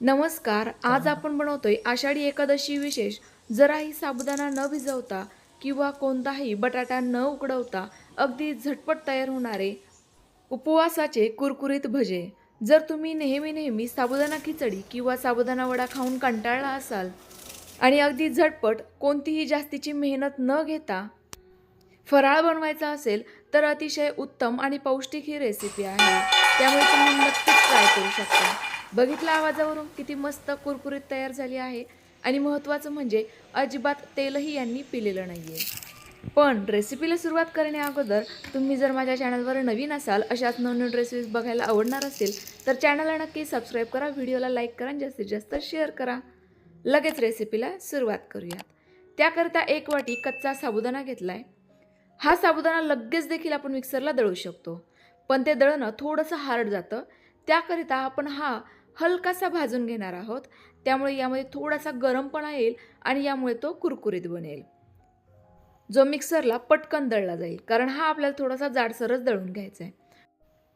नमस्कार आज आपण बनवतोय आषाढी एकादशी विशेष. जराही साबुदाणा न भिजवता किंवा कोणताही बटाटा न उकडवता अगदी झटपट तयार होणारे उपवासाचे कुरकुरीत भजे. जर तुम्ही नेहमी नेहमी साबुदाणा खिचडी किंवा साबुदाणा वडा खाऊन कंटाळला असाल आणि अगदी झटपट कोणतीही जास्तीची मेहनत न घेता फराळ बनवायचा असेल तर अतिशय उत्तम आणि पौष्टिक ही रेसिपी आहे. त्यामुळे तुम्ही नक्कीच ट्राय करू शकता. बघितलं आवाजावरून किती मस्त कुरकुरीत तयार झाली आहे. आणि महत्त्वाचं म्हणजे अजिबात तेलही यांनी पिलेलं नाही आहे पण रेसिपीला सुरुवात करण्याअगोदर तुम्ही जर माझ्या चॅनलवर नवीन असाल अशाच नवनवीन रेसिपीज बघायला आवडणार असेल तर चॅनलला नक्की सबस्क्राईब करा व्हिडिओला लाईक करा आणि जास्तीत जास्त शेअर करा. लगेच रेसिपीला सुरुवात करूयात. त्याकरिता एक वाटी कच्चा साबुदाणा घेतला आहे हा साबुदाणा लगेच देखील आपण मिक्सरला दळू शकतो. पण ते दळणं थोडंसं हार्ड जातं. त्याकरिता आपण हा हलकासा भाजून घेणार आहोत. त्यामुळे यामध्ये थोडासा गरमपणा येईल आणि यामुळे तो कुरकुरीत बनेल. जो मिक्सरला पटकन दळला जाईल कारण हा आपल्याला थोडासा जाडसरच दळून घ्यायचा आहे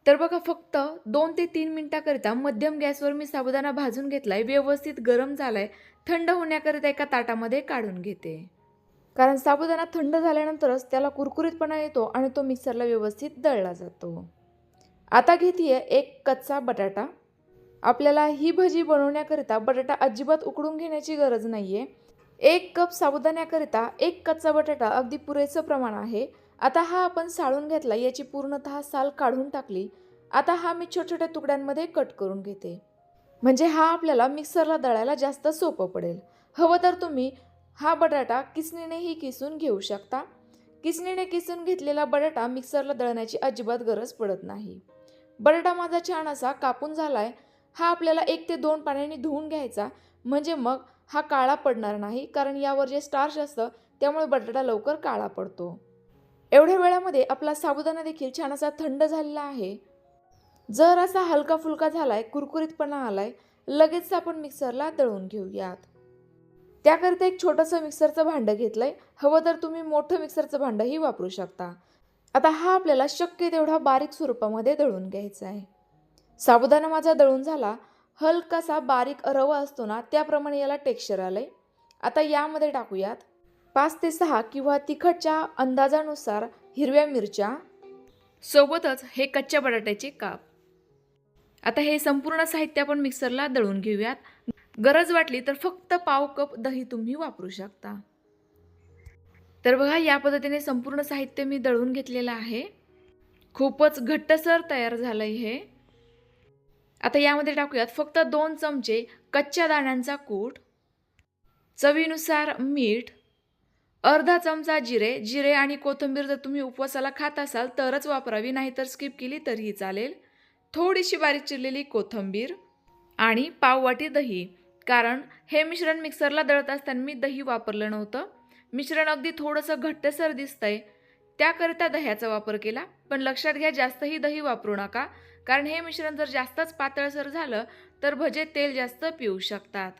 तर बघा फक्त दोन ते तीन मिनटाकरिता मध्यम गॅसवर मी साबुदाणा भाजून घेतलाय. व्यवस्थित गरम झालाय. थंड होण्याकरिता एका ताटामध्ये काढून घेते. कारण साबुदाणा थंड झाल्यानंतरच त्याला कुरकुरीतपणा येतो आणि तो मिक्सरला व्यवस्थित दळला जातो. आता घेते एक कच्चा बटाटा. आपल्याला ही भजी बनवण्याकरिता बटाटा अजिबात उकडून घेण्याची गरज नाही आहे एक कप साबुदाण्याकरिता एक कच्चा बटाटा अगदी पुरेसं प्रमाण आहे. आता हा आपण साळून घेतला याची पूर्णतः साल काढून टाकली. आता हा मी छोट्या छोट्या तुकड्यांमध्ये कट करून घेते. म्हणजे हा आपल्याला मिक्सरला दळायला जास्त सोपं पडेल. हवं तर तुम्ही हा बटाटा किसणीनेही किसून घेऊ शकता. किसणीने किसून घेतलेला बटाटा मिक्सरला दळण्याची अजिबात गरज पडत नाही. बटाटा माझा छान असा कापून झाला आहे हा आपल्याला एक ते दोन पाण्याने धुवून घ्यायचा. म्हणजे मग हा काळा पडणार नाही कारण यावर जे स्टार्च असतं त्यामुळे बटाटा लवकर काळा पडतो. एवढ्या वेळामध्ये आपला साबुदाणा देखील छान असा थंड झालेला आहे. जर असा हलका फुलका झालाय कुरकुरीतपणा आलाय लगेच आपण मिक्सरला दळून घेऊयात. त्याकरिता एक छोटंसं मिक्सरचं भांडं घेतलंय. हवं तर तुम्ही मोठं मिक्सरचं भांडंही वापरू शकता. आता हा आपल्याला शक्य तेवढा बारीक स्वरूपामध्ये दळून घ्यायचा आहे. साबुदाणा माझा दळून झाला. हलकासा बारीक रवा असतो ना त्याप्रमाणे याला टेक्स्चर आलं आहे आता यामध्ये टाकूयात. पाच ते सहा किंवा तिखटच्या अंदाजानुसार हिरव्या मिरच्या. सोबतच हे कच्च्या बटाट्याचे काप. आता हे संपूर्ण साहित्य आपण मिक्सरला दळून घेऊयात. गरज वाटली तर फक्त पाव कप दही तुम्ही वापरू शकता. तर बघा या पद्धतीने संपूर्ण साहित्य मी दळून घेतलेलं आहे. खूपच घट्टसर तयार झालं हे. आता यामध्ये टाकूयात फक्त दोन चमचे कच्च्या दाण्यांचा कूट चवीनुसार मीठ अर्धा चमचा जिरे जिरे आणि कोथिंबीर जर तुम्ही उपवासाला खात असाल तरच वापरावी नाहीतर स्किप केली तरीही चालेल. थोडीशी बारीक चिरलेली कोथिंबीर आणि पाववाटी दही कारण हे मिश्रण मिक्सरला दळत असताना मी दही वापरलं नव्हतं. मिश्रण अगदी थोडंसं घट्टसर दिसतंय. त्याकरिता दह्याचा वापर केला पण लक्षात घ्या जास्तही दही वापरू नका. कारण हे मिश्रण जर जास्तच पातळसर झालं तर भजे तेल जास्त पिऊ शकतात.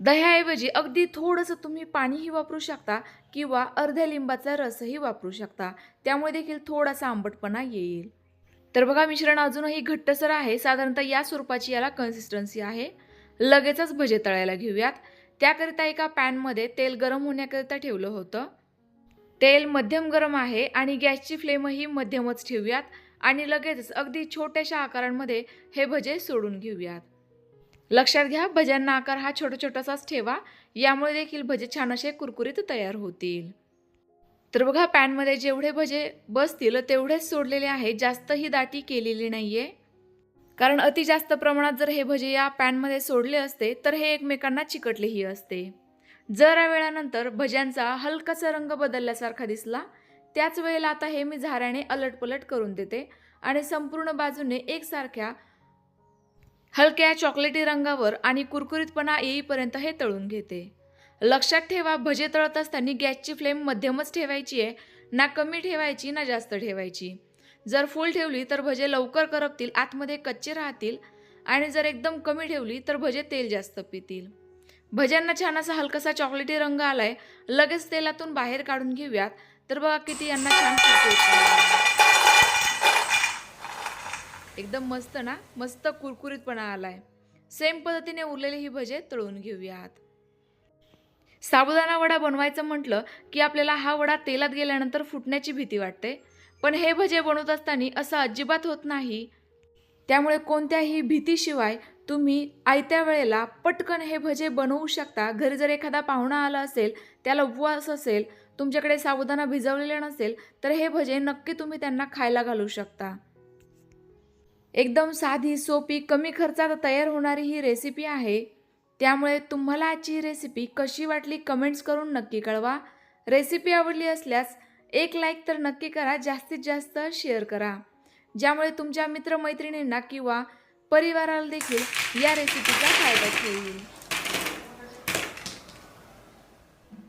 दह्याऐवजी अगदी थोडंसं तुम्ही पाणीही वापरू शकता किंवा अर्ध्या लिंबाचा रसही वापरू शकता. त्यामुळे देखील थोडासा आंबटपणा येईल. तर बघा मिश्रण अजूनही घट्टसर आहे. साधारणतः या स्वरूपाची याला कन्सिस्टन्सी आहे. लगेचच भजे तळायला घेऊयात. त्याकरिता एका पॅनमध्ये तेल गरम होण्याकरिता ठेवलं होतं. तेल मध्यम गरम आहे आणि गॅसची फ्लेमही मध्यमच ठेवूयात. आणि लगेचच अगदी छोट्याशा आकारांमध्ये हे भजे सोडून घेऊयात. लक्षात घ्या भज्यांना आकार हा छोटा छोटासाच ठेवा यामुळे देखील भजे छान असे कुरकुरीत तयार होतील. तर बघा पॅनमध्ये जेवढे भजे बसतील तेवढेच सोडलेले आहे जास्तही दाटी केलेली नाही आहे कारण अति जास्त प्रमाणात जर हे भजे या पॅनमध्ये सोडले असते तर हे एकमेकांना चिकटलेही असते. जरा वेळानंतर भज्यांचा हलकासा रंग बदलल्यासारखा दिसला त्याच वेळेला आता हे मी झाऱ्याने अलटपलट करून देते आणि संपूर्ण बाजूने एकसारख्या हलक्या चॉकलेटी रंगावर आणि कुरकुरीतपणा येईपर्यंत हे तळून घेते. लक्षात ठेवा भजे तळत असताना गॅसची फ्लेम मध्यमच ठेवायची आहे ना कमी ठेवायची ना जास्त ठेवायची. जर फुल ठेवली तर भजे लवकर करपतील आतमध्ये कच्चे राहतील आणि जर एकदम कमी ठेवली तर भजे तेल जास्त पितील. भज्यांना छान असा हलकासा चॉकलेटी रंग आलाय लगेच तेलातून बाहेर काढून घेऊयात. तर बघा किती यांना छान एकदम मस्त ना? मस्त कुरकुरीतपणा आलाय. सेम पद्धतीने उरलेले ही भजे तळून घेऊयात. साबुदाणा वडा बनवायचं म्हटलं की आपल्याला हा वडा तेलात गेल्यानंतर फुटण्याची भीती वाटते. पण हे भजे बनवत असताना असं अजिबात होत नाही. त्यामुळे कोणत्याही भीतीशिवाय तुम्ही आयत्या वेळेला पटकन हे भजे बनवू शकता. घरी जर एखादा पाहुणा आला असेल त्याला उपवास असेल तुमच्याकडे साबुदाणा भिजवलेला नसेल तर हे भजे नक्की तुम्ही त्यांना खायला घालू शकता. एकदम साधी सोपी कमी खर्चात तयार होणारी ही रेसिपी आहे. त्यामुळे तुम्हाला आजची ही रेसिपी कशी वाटली कमेंट्स करून नक्की कळवा. रेसिपी आवडली असल्यास एक लाईक तर नक्की करा जास्तीत जास्त शेअर करा. ज्यामुळे तुमच्या मित्रमैत्रिणींना किंवा परिवाराला देखील या रेसिपीचा फायदा होईल.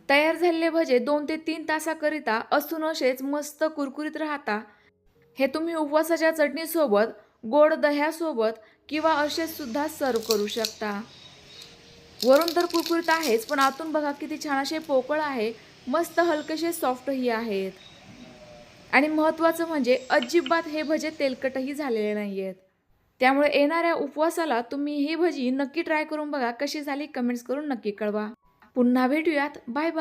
तयार झालेले भजे दोन ते तीन तासाकरिता असून असेच मस्त कुरकुरीत राहता. हे तुम्ही उपवासाच्या चटणीसोबत गोड दह्यासोबत किंवा असेच सुद्धा सर्व करू शकता. वरून तर कुरकुरीत आहेच पण आतून बघा किती छान असे पोकळ आहे मस्त हलकेसे सॉफ्टही आहेत. आणि महत्त्वाचं म्हणजे अजिबात हे भजे तेलकटही झालेले नाही आहेत त्यामुळे येणाऱ्या उपवासाला तुम्ही ही भजी नक्की ट्राय करून बघा कशी झाली कमेंट्स करून नक्की कळवा. पुन्हा भेटूयात. Bye bye.